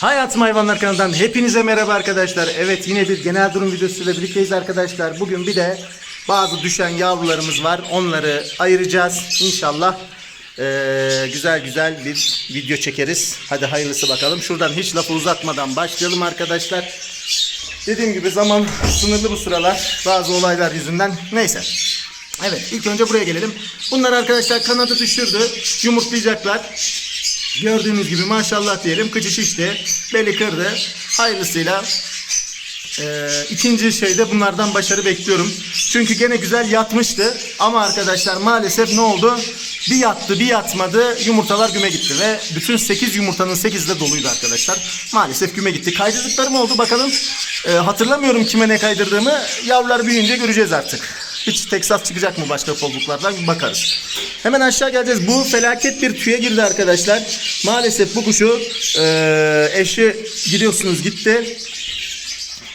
Hayatım Hayvanlar kanalından hepinize merhaba arkadaşlar. Evet yine bir genel durum videosuyla birlikteyiz arkadaşlar. Bugün bir de bazı düşen yavrularımız var. Onları ayıracağız. İnşallah eee, güzel güzel bir video çekeriz. Hadi hayırlısı bakalım. Şuradan hiç lafı uzatmadan başlayalım arkadaşlar. Dediğim gibi zaman sınırlı bu sıralar. Bazı olaylar yüzünden. Neyse. Evet ilk önce buraya gelelim. Bunlar arkadaşlar kanadı düşürdü. Yumurtlayacaklar. Gördüğünüz gibi maşallah diyelim kıçı şişti, beli kırdı. Hayırlısıyla e, ikinci şeyde bunlardan başarı bekliyorum. Çünkü gene güzel yatmıştı ama arkadaşlar maalesef ne oldu? Bir yattı bir yatmadı yumurtalar güme gitti ve bütün 8 yumurtanın 8'i de doluydu arkadaşlar. Maalesef güme gitti. Kaydırdıklarım oldu bakalım. E, hatırlamıyorum kime ne kaydırdığımı. Yavrular büyüyünce göreceğiz artık. Hiç Texas çıkacak mı başka kolluklardan bakarız. Hemen aşağı geleceğiz. Bu felaket bir tüye girdi arkadaşlar. Maalesef bu kuşu eee, eşi gidiyorsunuz gitti.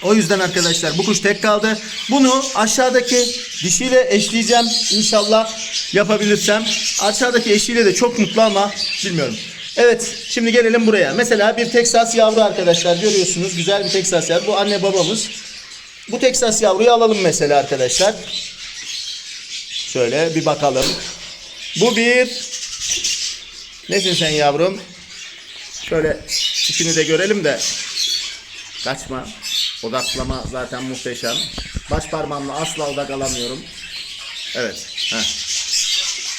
O yüzden arkadaşlar bu kuş tek kaldı. Bunu aşağıdaki dişiyle eşleyeceğim inşallah yapabilirsem. Aşağıdaki eşiyle de çok mutlu ama bilmiyorum. Evet şimdi gelelim buraya. Mesela bir Texas yavru arkadaşlar görüyorsunuz. Güzel bir Texas yavru. Bu anne babamız. Bu Texas yavruyu alalım mesela arkadaşlar. Şöyle bir bakalım. Bu bir Nesin sen yavrum? Şöyle tipini de görelim de Kaçma. Odaklama zaten muhteşem. Baş parmağımla asla odak alamıyorum. Evet. heh.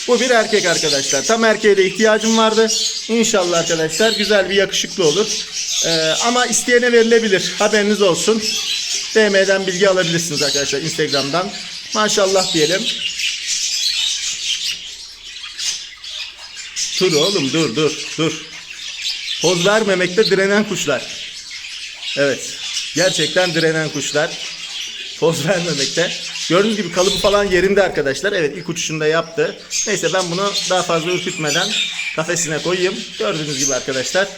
Bu bir erkek arkadaşlar. Tam erkeğe de ihtiyacım vardı. İnşallah arkadaşlar güzel bir yakışıklı olur. Ee, ama isteyene verilebilir. Haberiniz olsun. DM'den bilgi alabilirsiniz arkadaşlar Instagram'dan. Maşallah diyelim. Dur oğlum dur dur dur. Poz vermemekte direnen kuşlar. Evet. Gerçekten direnen kuşlar. Poz vermemekte. Gördüğünüz gibi kalıbı falan yerinde arkadaşlar. Evet ilk uçuşunda yaptı. Neyse ben bunu daha fazla ürkütmeden kafesine koyayım. Gördüğünüz gibi arkadaşlar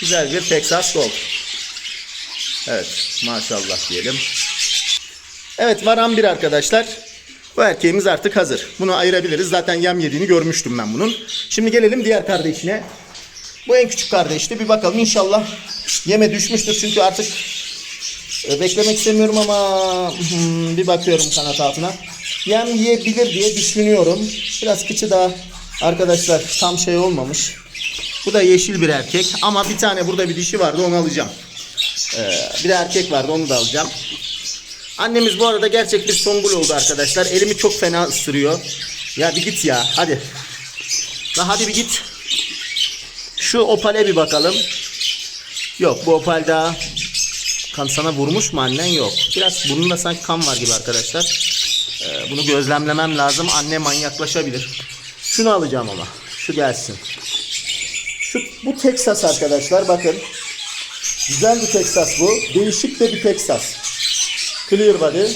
güzel bir Texas Gold. Evet maşallah diyelim. Evet varan bir arkadaşlar. Bu erkeğimiz artık hazır. Bunu ayırabiliriz. Zaten yem yediğini görmüştüm ben bunun. Şimdi gelelim diğer kardeşine. Bu en küçük kardeşti. Bir bakalım inşallah yeme düşmüştür. Çünkü artık e, beklemek istemiyorum ama hmm, bir bakıyorum kanat altına. Yem yiyebilir diye düşünüyorum. Biraz kıçı daha arkadaşlar tam şey olmamış. Bu da yeşil bir erkek ama bir tane burada bir dişi vardı onu alacağım. Ee, bir de erkek vardı onu da alacağım. Annemiz bu arada gerçek bir sombul oldu arkadaşlar. Elimi çok fena ısırıyor. Ya bir git ya hadi. La hadi bir git. Şu opale bir bakalım. Yok bu opal daha kan sana vurmuş mu annen yok. Biraz burnunda sanki kan var gibi arkadaşlar. Ee, bunu gözlemlemem lazım. Anne manyaklaşabilir. Şunu alacağım ama. Şu gelsin. Şu bu Texas arkadaşlar bakın. Güzel bir Texas bu. Değişik de bir Texas. Clear body.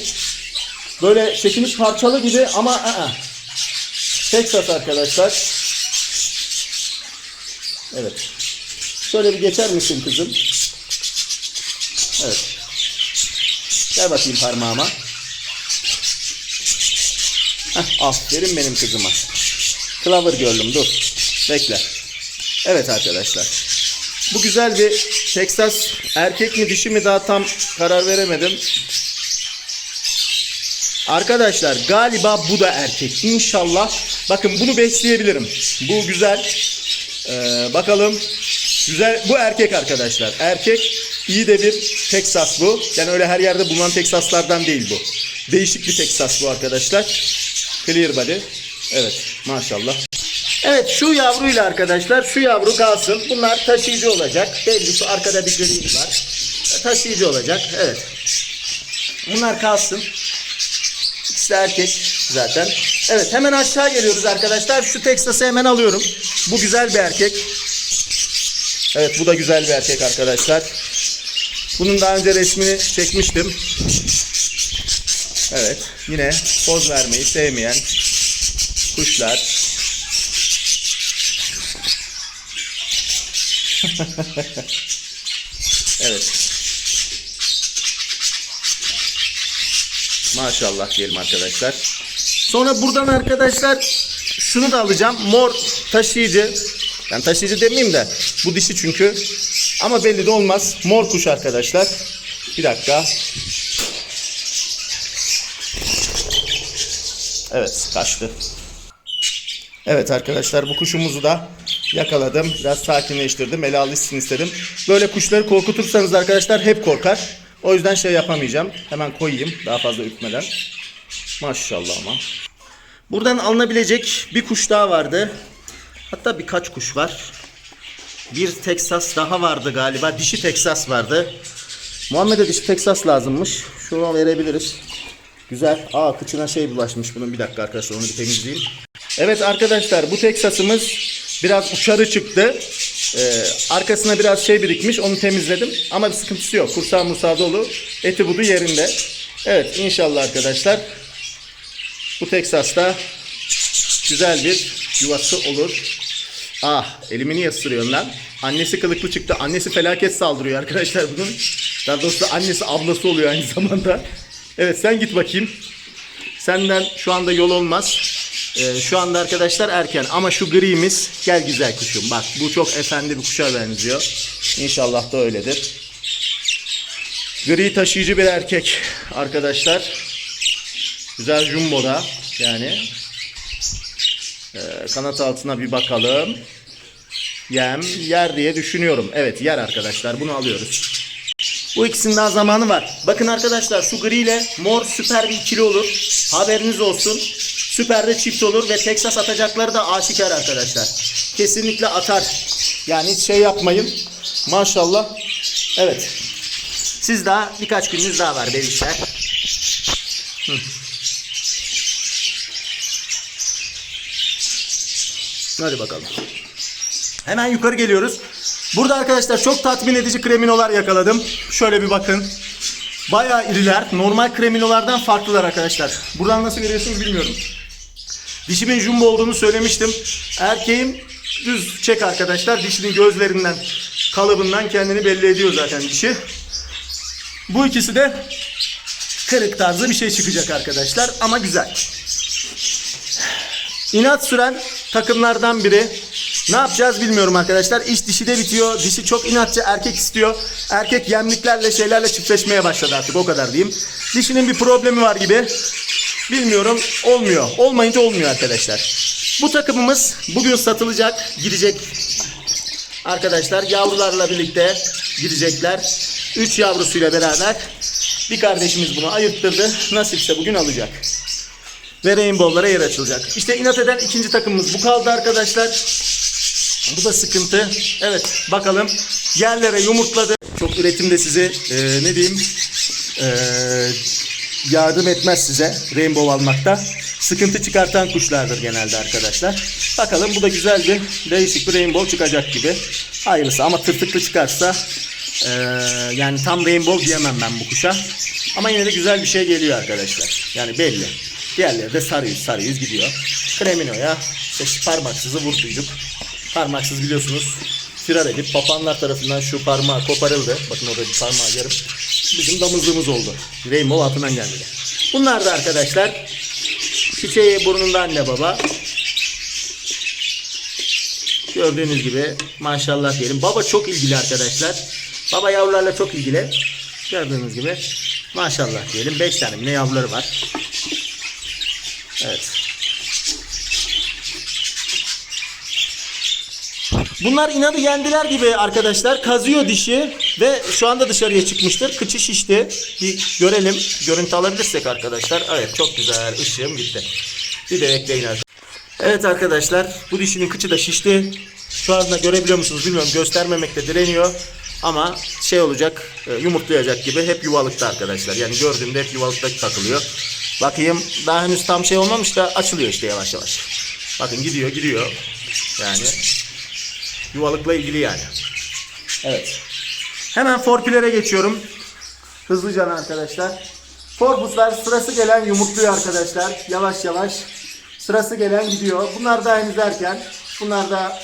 Böyle çekilmiş parçalı gibi ama ı-ı. Texas arkadaşlar. Evet. Şöyle bir geçer misin kızım? Evet. Gel bakayım parmağıma. Heh, aferin benim kızıma. Clover gördüm dur. Bekle. Evet arkadaşlar. Bu güzel bir Texas erkek mi dişi mi daha tam karar veremedim. Arkadaşlar galiba bu da erkek. İnşallah. Bakın bunu besleyebilirim. Bu güzel. Ee, bakalım. Güzel. Bu erkek arkadaşlar. Erkek. iyi de bir Texas bu. Yani öyle her yerde bulunan Texaslardan değil bu. Değişik bir Texas bu arkadaşlar. Clear body. Evet. Maşallah. Evet şu yavruyla arkadaşlar şu yavru kalsın. Bunlar taşıyıcı olacak. Belli şu arkada bir gri var. Taşıyıcı olacak. Evet. Bunlar kalsın. De erkek zaten. Evet hemen aşağı geliyoruz arkadaşlar. Şu Texas'ı hemen alıyorum. Bu güzel bir erkek. Evet bu da güzel bir erkek arkadaşlar. Bunun daha önce resmini çekmiştim. Evet yine poz vermeyi sevmeyen kuşlar. evet. Maşallah diyelim arkadaşlar. Sonra buradan arkadaşlar şunu da alacağım. Mor taşıyıcı. Ben taşıyıcı demeyeyim de bu dişi çünkü Ama belli de olmaz. Mor kuş arkadaşlar. Bir dakika. Evet kaçtı. Evet arkadaşlar bu kuşumuzu da yakaladım. Biraz sakinleştirdim. Ele alışsın istedim. Böyle kuşları korkutursanız arkadaşlar hep korkar. O yüzden şey yapamayacağım. Hemen koyayım daha fazla ürkmeden. Maşallah ama. Buradan alınabilecek bir kuş daha vardı. Hatta birkaç kuş var. Bir Texas daha vardı galiba. Dişi Texas vardı. Muhammed'e dişi Texas lazımmış. Şunu verebiliriz. Güzel. Aa kıçına şey bulaşmış bunun. Bir dakika arkadaşlar onu bir temizleyeyim. Evet arkadaşlar bu Texas'ımız biraz uçarı çıktı. Ee, arkasına biraz şey birikmiş. Onu temizledim. Ama bir sıkıntısı yok. Kursağı mursağı dolu. Eti budu yerinde. Evet inşallah arkadaşlar bu Texas'ta güzel bir yuvası olur. Ah elimi niye ısırıyorsun lan? Annesi kılıklı çıktı. Annesi felaket saldırıyor arkadaşlar bunun. Daha doğrusu annesi ablası oluyor aynı zamanda. Evet sen git bakayım. Senden şu anda yol olmaz. Ee, şu anda arkadaşlar erken ama şu gri'miz gel güzel kuşum. Bak bu çok efendi bir kuşa benziyor. İnşallah da öyledir. Gri taşıyıcı bir erkek arkadaşlar. Güzel jumboda yani. Ee, kanat altına bir bakalım. Yem yer diye düşünüyorum. Evet yer arkadaşlar bunu alıyoruz. Bu ikisinin daha zamanı var. Bakın arkadaşlar şu gri ile mor süper bir ikili olur. Haberiniz olsun. Süper de çift olur ve Texas atacakları da aşikar arkadaşlar. Kesinlikle atar. Yani hiç şey yapmayın. Maşallah. Evet. Siz daha birkaç gününüz daha var bebişler. Hadi bakalım. Hemen yukarı geliyoruz. Burada arkadaşlar çok tatmin edici kreminolar yakaladım. Şöyle bir bakın. Bayağı iriler. Normal kreminolardan farklılar arkadaşlar. Buradan nasıl görüyorsunuz bilmiyorum. Dişimin jumbo olduğunu söylemiştim. Erkeğim düz çek arkadaşlar. Dişinin gözlerinden, kalıbından kendini belli ediyor zaten dişi. Bu ikisi de kırık tarzı bir şey çıkacak arkadaşlar. Ama güzel. İnat süren takımlardan biri. Ne yapacağız bilmiyorum arkadaşlar. İş dişide bitiyor. Dişi çok inatçı erkek istiyor. Erkek yemliklerle şeylerle çiftleşmeye başladı artık o kadar diyeyim. Dişinin bir problemi var gibi. Bilmiyorum olmuyor. Olmayınca olmuyor arkadaşlar. Bu takımımız bugün satılacak, gidecek. Arkadaşlar yavrularla birlikte gidecekler. 3 yavrusuyla beraber bir kardeşimiz bunu ayırttırdı. Nasipse bugün alacak ve Rainbow'lara yer açılacak. İşte inat eden ikinci takımımız bu kaldı arkadaşlar. Bu da sıkıntı. Evet bakalım yerlere yumurtladı. Çok üretimde size e, ne diyeyim e, yardım etmez size Rainbow almakta. Sıkıntı çıkartan kuşlardır genelde arkadaşlar. Bakalım bu da güzel bir değişik bir Rainbow çıkacak gibi. Hayırlısı ama tırtıklı çıkarsa e, yani tam Rainbow diyemem ben bu kuşa. Ama yine de güzel bir şey geliyor arkadaşlar. Yani belli. Diğerleri de sarı yüz, sarı yüz gidiyor. Kremino'ya işte parmaksızı vurduyduk. Parmaksız biliyorsunuz firar edip papanlar tarafından şu parmağı koparıldı. Bakın orada bir parmağı yarım. Bizim damızlığımız oldu. Rainbow altından geldi. Bunlar da arkadaşlar çiçeği burnunda anne baba. Gördüğünüz gibi maşallah diyelim. Baba çok ilgili arkadaşlar. Baba yavrularla çok ilgili. Gördüğünüz gibi maşallah diyelim. 5 tane mi ne yavruları var. Evet. Bunlar inadı yendiler gibi arkadaşlar. Kazıyor dişi ve şu anda dışarıya çıkmıştır. Kıçı şişti. Bir görelim. Görüntü alabilirsek arkadaşlar. Evet çok güzel. Işığım gitti. Bir de bekleyin arkadaşlar. Evet arkadaşlar bu dişinin kıçı da şişti. Şu anda görebiliyor musunuz bilmiyorum. Göstermemekte direniyor. Ama şey olacak e, yumurtlayacak gibi hep yuvalıkta arkadaşlar. Yani gördüğümde hep yuvalıkta takılıyor. Bakayım daha henüz tam şey olmamış da açılıyor işte yavaş yavaş. Bakın gidiyor gidiyor. Yani yuvalıkla ilgili yani. Evet. Hemen forpilere geçiyorum. Hızlıca arkadaşlar. Forbuslar sırası gelen yumurtluyor arkadaşlar. Yavaş yavaş. Sırası gelen gidiyor. Bunlar da henüz erken. Bunlar da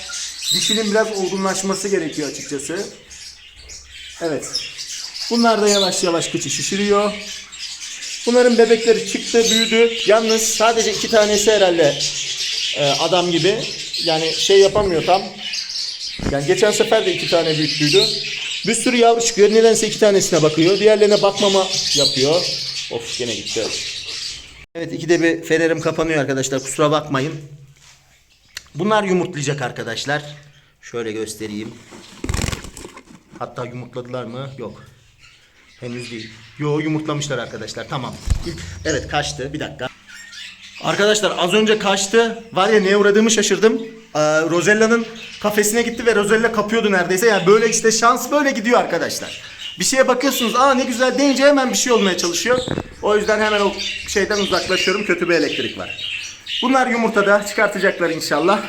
dişinin biraz olgunlaşması gerekiyor açıkçası. Evet. Bunlar da yavaş yavaş kıçı şişiriyor. Bunların bebekleri çıktı, büyüdü. Yalnız sadece iki tanesi herhalde e, adam gibi. Yani şey yapamıyor tam. Yani geçen sefer de iki tane büyüklüydü. Bir sürü yavru çıkıyor. Nedense iki tanesine bakıyor. Diğerlerine bakmama yapıyor. Of gene gitti. Evet ikide bir fenerim kapanıyor arkadaşlar. Kusura bakmayın. Bunlar yumurtlayacak arkadaşlar. Şöyle göstereyim. Hatta yumurtladılar mı? Yok. Henüz değil. Yo yumurtlamışlar arkadaşlar. Tamam. Evet kaçtı. Bir dakika. Arkadaşlar az önce kaçtı. Var ya neye uğradığımı şaşırdım. Ee, Rosella'nın kafesine gitti ve Rosella kapıyordu neredeyse. Yani böyle işte şans böyle gidiyor arkadaşlar. Bir şeye bakıyorsunuz aa ne güzel deyince hemen bir şey olmaya çalışıyor. O yüzden hemen o şeyden uzaklaşıyorum. Kötü bir elektrik var. Bunlar yumurtada çıkartacaklar inşallah.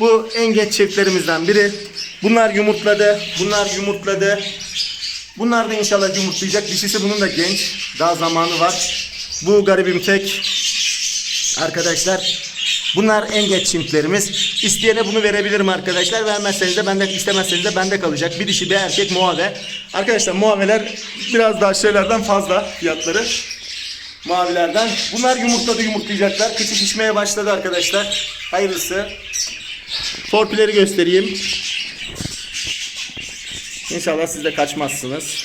Bu en genç çiftlerimizden biri. Bunlar yumurtladı. Bunlar yumurtladı. Bunlar da inşallah yumurtlayacak. Dişisi bunun da genç. Daha zamanı var. Bu garibim tek. Arkadaşlar bunlar en geç çiftlerimiz. İsteyene bunu verebilirim arkadaşlar. Vermezseniz de bende istemezseniz de bende kalacak. Bir dişi bir erkek muave. Arkadaşlar muaveler biraz daha şeylerden fazla fiyatları. Mavilerden. Bunlar yumurtladı yumurtlayacaklar. Kıçı şişmeye başladı arkadaşlar. Hayırlısı. Torpileri göstereyim. İnşallah siz de kaçmazsınız.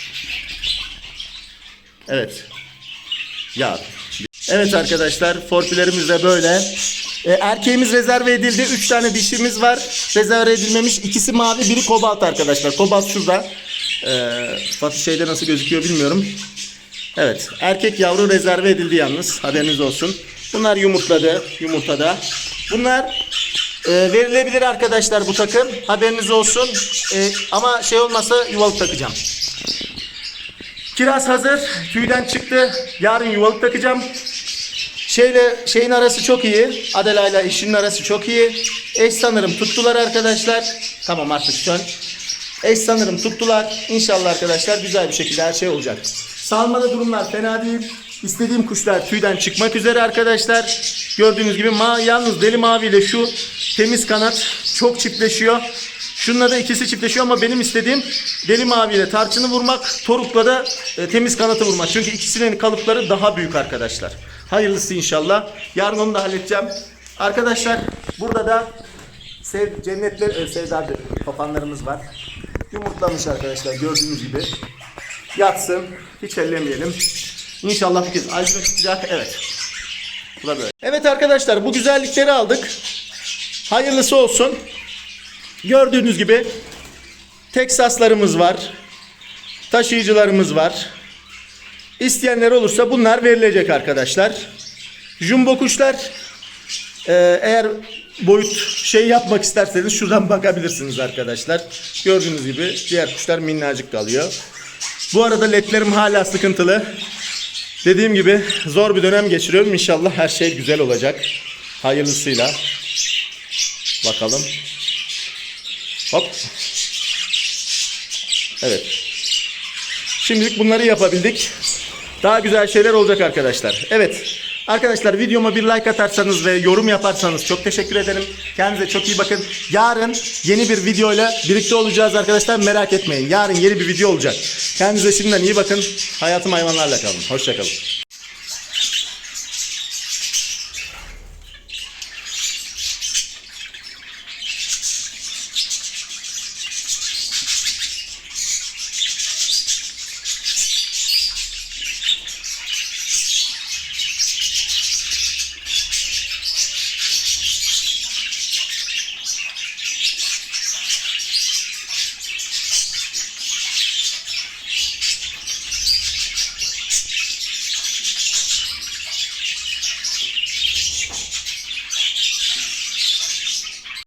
Evet. Ya. Evet arkadaşlar forpilerimiz de böyle. E, erkeğimiz rezerve edildi. 3 tane dişimiz var. Rezerve edilmemiş. İkisi mavi, biri kobalt arkadaşlar. Kobalt şurada. E, Fatih şeyde nasıl gözüküyor bilmiyorum. Evet. Erkek yavru rezerve edildi yalnız. Haberiniz olsun. Bunlar yumurtladı. Yumurtada. Bunlar e, verilebilir arkadaşlar bu takım. Haberiniz olsun. E, ama şey olmasa yuvalık takacağım. Kiraz hazır. Tüyden çıktı. Yarın yuvalık takacağım. Şeyle şeyin arası çok iyi. Adela ile eşinin arası çok iyi. Eş sanırım tuttular arkadaşlar. Tamam artık sön. Eş sanırım tuttular. İnşallah arkadaşlar güzel bir şekilde her şey olacak. Salmada durumlar fena değil. İstediğim kuşlar tüyden çıkmak üzere arkadaşlar. Gördüğünüz gibi ma yalnız deli mavi ile şu temiz kanat çok çiftleşiyor. Da ikisi çiftleşiyor ama benim istediğim deli mavi ile tarçını vurmak, torukla da e, temiz kanatı vurmak. Çünkü ikisinin kalıpları daha büyük arkadaşlar. Hayırlısı inşallah. Yarın onu da halledeceğim. Arkadaşlar burada da sev, cennetler, e, sevda papanlarımız var. Yumurtlamış arkadaşlar gördüğünüz gibi. Yatsın. Hiç ellemeyelim. İnşallah bir kez albino çıkacak. Evet. Bu da böyle. Evet arkadaşlar bu güzellikleri aldık. Hayırlısı olsun. Gördüğünüz gibi Teksaslarımız var. Taşıyıcılarımız var. İsteyenler olursa bunlar verilecek arkadaşlar. Jumbo kuşlar e, eğer boyut şey yapmak isterseniz şuradan bakabilirsiniz arkadaşlar. Gördüğünüz gibi diğer kuşlar minnacık kalıyor. Bu arada ledlerim hala sıkıntılı. Dediğim gibi zor bir dönem geçiriyorum. İnşallah her şey güzel olacak. Hayırlısıyla. Bakalım. Hop. Evet. Şimdilik bunları yapabildik. Daha güzel şeyler olacak arkadaşlar. Evet. Arkadaşlar videoma bir like atarsanız ve yorum yaparsanız çok teşekkür ederim. Kendinize çok iyi bakın. Yarın yeni bir videoyla birlikte olacağız arkadaşlar. Merak etmeyin. Yarın yeni bir video olacak. Kendinize şimdiden iyi bakın. Hayatım hayvanlarla kalın. Hoşçakalın.